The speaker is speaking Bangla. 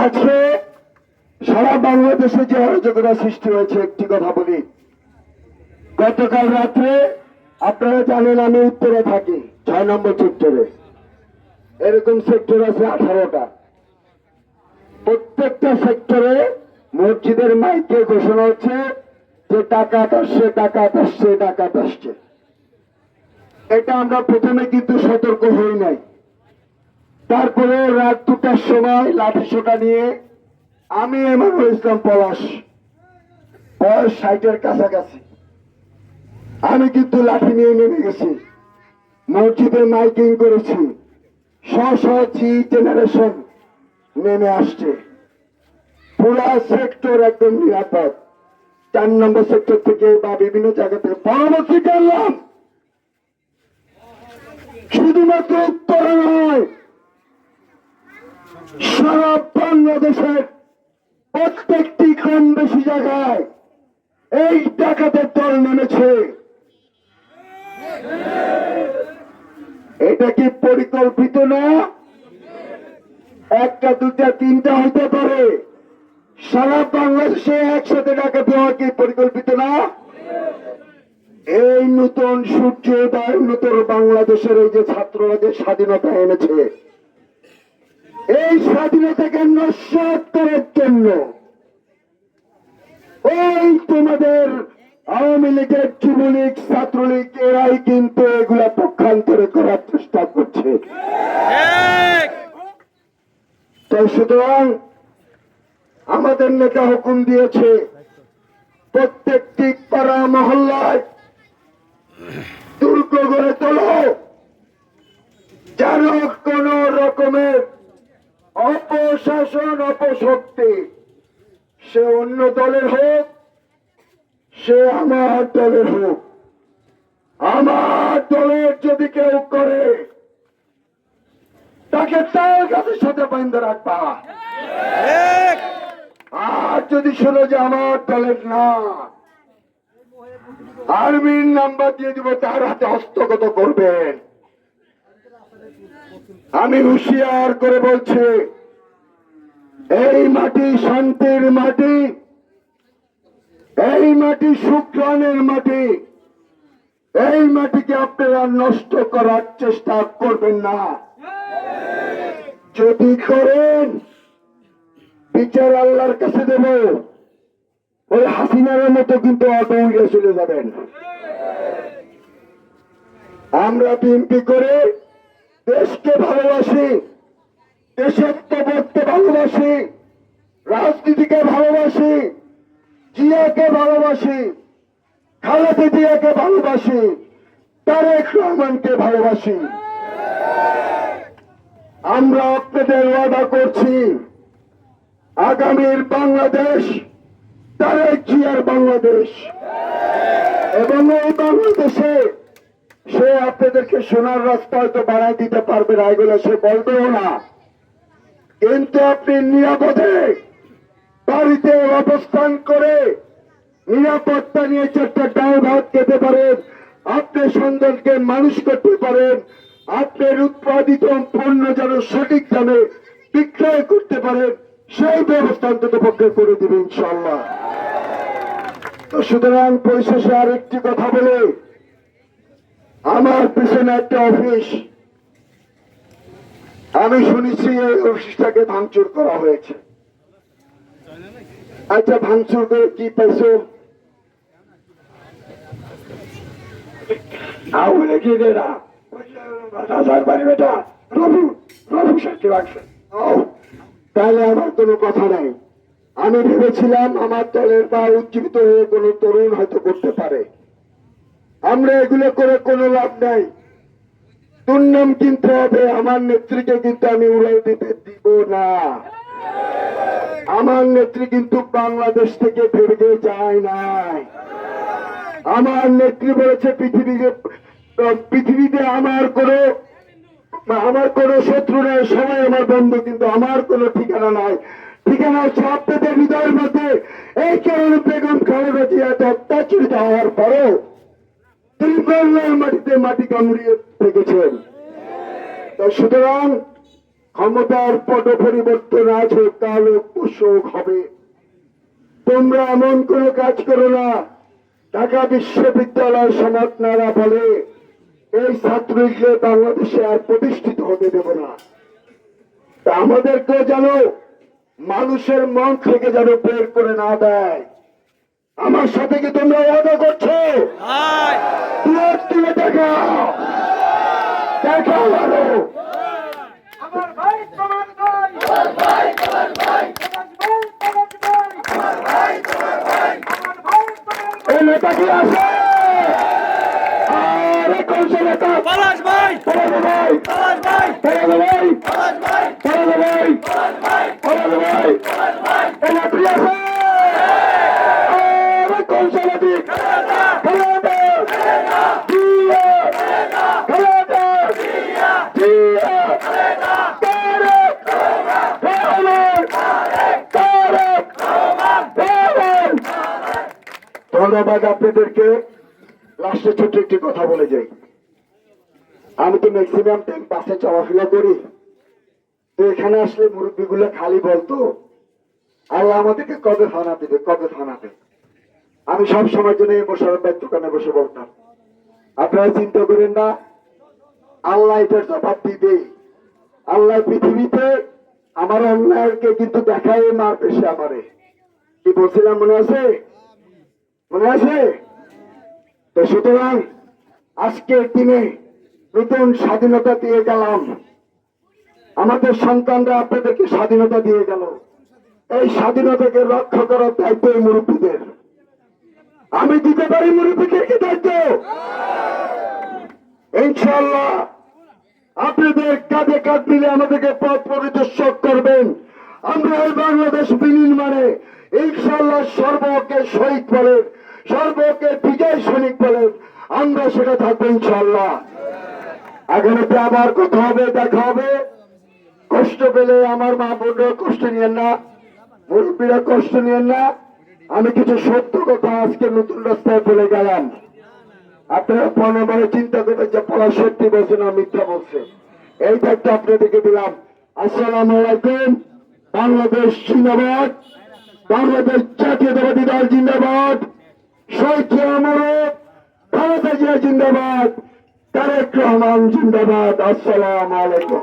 আজকে সারা বাংলাদেশে যে অরাজকতা সৃষ্টি হয়েছে, একটি কথা বলি। গতকাল রাত্রে আপনারা জানেন আমি উত্তরে থাকি, ছয় নম্বর সেক্টরে। এরকম সেক্টর আছে আঠারোটা। প্রত্যেকটা সেক্টরে মসজিদের মাইকে ঘোষণা হচ্ছে যে টাকা আসছে টাকা আসছে টাকা আসছে। এটা আমরা প্রথমে কিন্তু সতর্ক হই নাই। তারপরে রাত দুটার সময় লাঠি সোটা নিয়ে আমি এমানুল ইসলাম পলাশ বয়স ষাটের কাছাকাছি। আমি কিন্তু লাঠি নিয়ে নেমে গেছি। মসজিদে মাইকিং করেছি। স্ব জেনারেশন নেমে আসছে। পুরা সেক্টর একদম নিরাপদ। চার নম্বর সেক্টর থেকে বা বিভিন্ন জায়গা থেকে পরবর্তী করলাম। শুধুমাত্র উত্তরে নয় সারা বাংলাদেশের প্রত্যেকটি কম বেশি জায়গায় এই ডাকাতের দল নেমেছে। এটা কি পরিকল্পিত না? একটা, দুটা, তিনটা হতে পারে। সারা বাংলাদেশে একসাথে ডাকাতি হওয়া কি পরিকল্পিত না? এই নতুন সূর্যোদয়, নতুন বাংলাদেশের এই যে ছাত্ররা যে স্বাধীনতা এনেছে এই স্বাধীনতাকে নস্বাত করার জন্য। ওই তোমাদের আওয়ামী লীগের যুবলীগ, ছাত্রলীগ, এরাই কিন্তু এগুলা পক্ষান্তরে করার চেষ্টা করছে। তো সুতরাং আমাদের নেতা হুকুম দিয়েছে, প্রত্যেকটি পাড়া মহল্লায় দুর্গ গড়ে তোলো। যেন কোন রকমের অপশাসন অপশক্তি। সে অন্য দলের হোক সে আমার দলের হোক। আমার দলের যদি কেউ করে তাকে তার কাছে সাথে বাইন্ধে রাখবা। আর যদি শোনো যে আমার দলের না আর্মির নাম্বার দিয়ে দিব তার হাতে হস্তগত করবেন। আমি হুঁশিয়ার করে বলছি এই মাটি শান্তির মাটি। এই মাটি শুক্রানের মাটি। এই মাটিকে আপনারা নষ্ট করার চেষ্টা করবেন না। যদি করেন, বিচার আল্লাহর কাছে দেব। ওই হাসিনার মতো কিন্তু অটো উড়ে চলে যাবেন। আমরা বিএনপি করে দেশকে ভালোবাসি। দেশত্ববোধকে ভালোবাসি, রাজনীতিকে ভালোবাসি, জিয়াকে ভালোবাসি, খালেদা জিয়াকে ভালোবাসি, তারেক রহমানকে ভালোবাসি। আমরা আপনাদের ওয়াদা করছি, আগামীর বাংলাদেশ, তারেক জিয়ার বাংলাদেশ। এবং এই বাংলাদেশে সে আপনাদেরকে সোনার রাস্তা হয়তো বানাই দিতে পারবে না, এগুলো সে বলবেও না। কিন্তু আপনি নিরাপদে বাড়িতে অবস্থান করে নিরাপত্তা নিয়ে চারটা ডাল ভাত খেতে পারেন, আপনি সন্তানকে মানুষ করতে পারেন আপনার উৎপাদিত পণ্য যেন সঠিক দামে বিক্রয় করতে পারেন, সেই ব্যবস্থা অন্তত পক্ষে করে দিবে ইনশাল্লাহ সুতরাং পরিশেষে আরেকটি কথা বলে। আমার পিছনে একটা অফিস। আমি শুনেছি এই অফিসটাকে ভাঙচুর করা হয়েছে। আচ্ছা ভাঙচুর করে কি পাইছো আমি ভেবেছিলাম আমার দলের বা উজ্জীবিত হয়ে কোনো তরুণ হয়তো করতে পারে। আমরা এগুলো করে কোনো লাভ নাই। দুর্নাম কিনতে হবে, আমার নেত্রীকে কিন্তু আমি উড়াই দিতে দিব না। আমার নেত্রী কিন্তু বাংলাদেশ থেকে ফেরবে যায় নাই। আমার নেত্রী বলেছে, পৃথিবীতে পৃথিবীতে আমার কোনো আমার কোনো শত্রু নেই, সবাই আমার বন্ধু, কিন্তু আমার কোনো ঠিকানা নাই। ঠিকানা হচ্ছে আপনাদের হৃদয়ের মধ্যে। এই কারণে বেগম খালেদা জিয়া অত্যাচারিত হওয়ার পরেও তিনি বাংলার মাটিতে মাটি কামড়িয়ে থেকেছেন সুতরাং ক্ষমতার পট পরিবর্তন আছে তাহলে কুশোক হবে। তোমরা এমন কোনো কাজ করো না, ঢাকা বিশ্ববিদ্যালয় সমাজ নারা বলে, এই ছাত্রীকে বাংলাদেশে আর প্রতিষ্ঠিত হতে দেব না। আমাদেরকে যেন মানুষের মন থেকে যেন বের করে না দেয়। আমার সাথে কি তোমরা ওয়াদা করছ? দুয়ার তুলে দেখাও। দেখাও আরও। আমার ভাই তোমার ভাই। আমার ভাই তোমার ভাই। ভাই ভাই। আমার ভাই তোমার ভাই। ভাই ভাই। এই নেতা কি আছে? আরে কোন সে নেতা। পলাশ ভাই। পড়াবে ভাই। পলাশ ভাই। পড়াবে ভাই। পলাশ ভাই। পড়াবে ভাই। পড়াবে ভাই। এই নেত্রী আছে আরে কোন সে নেত্রী খালেদা জিয়া খালেদা জিয়া তারেক রহমান তারেক রহমান ধন্যবাদ আপনাদেরকে লাস্টে ছোট্ট একটি কথা বলে যাই। আমি তো ম্যাক্সিমাম টাইম পাশে চলাফেরা করি। তো এখানে আসলে মুরব্বীগুলো খালি বলতো, আল্লাহ আমাদেরকে কবে ফানা দেবে, কবে ফানা দেবে? আমি সব সময় জন্য এই মোশারফের দোকানে বসে বলতাম। আপনারা চিন্তা করেন না, আল্লাহ এটার জবাব দিবে আল্লাহ পৃথিবীতে আমার অন্যায়কে কিন্তু দেখায় মারবে পেশে আমারে। কি বলছিলাম মনে আছে? মনে আছে? তো সুতরাং আজকের দিনে নতুন স্বাধীনতা দিয়ে গেলাম। আমাদের সন্তানরা আপনাদেরকে স্বাধীনতা দিয়ে গেল। এই স্বাধীনতাকে রক্ষা করার দায়িত্ব এই মুরব্বীদের। আমি দিতে পারি মুরব্বীকে কি দায়িত্ব? ইনশাল্লাহ আপনাদের কাঁধে কাঁধ মিলে আমাদেরকে পথ পরিদর্শক করবেন। আমরা এই বাংলাদেশ বিনির্মাণে ইনশাল্লাহ সর্বকে শহীদ বলেন সর্বকে বিজয় সৈনিক বলেন আমরা সেটা থাকব ইনশাল্লাহ আগামীতে আবার কথা হবে, দেখা হবে। কষ্ট পেলে আমার মা বোনরা কষ্ট নিয়েন না, মুরব্বীরা কষ্ট নিয়েন না। আমি কিছু সত্য কথা আজকে নতুন রাস্তায় বলে গেলাম। আপনারা মনে চিন্তা করবেন যে পড়া সত্যি বলছে না মিথ্যা বলছে। এই দায়িত্ব আপনাদেরকে দিলাম। আসসালাম আলাইকুম। বাংলাদেশ জিন্দাবাদ। বাংলাদেশ জাতীয়তাবাদী দল জিন্দাবাদ। শহীদ আমরত খালেদা জিয়া জিন্দাবাদ তারেক রহমান জিন্দাবাদ আসসালাম আলাইকুম।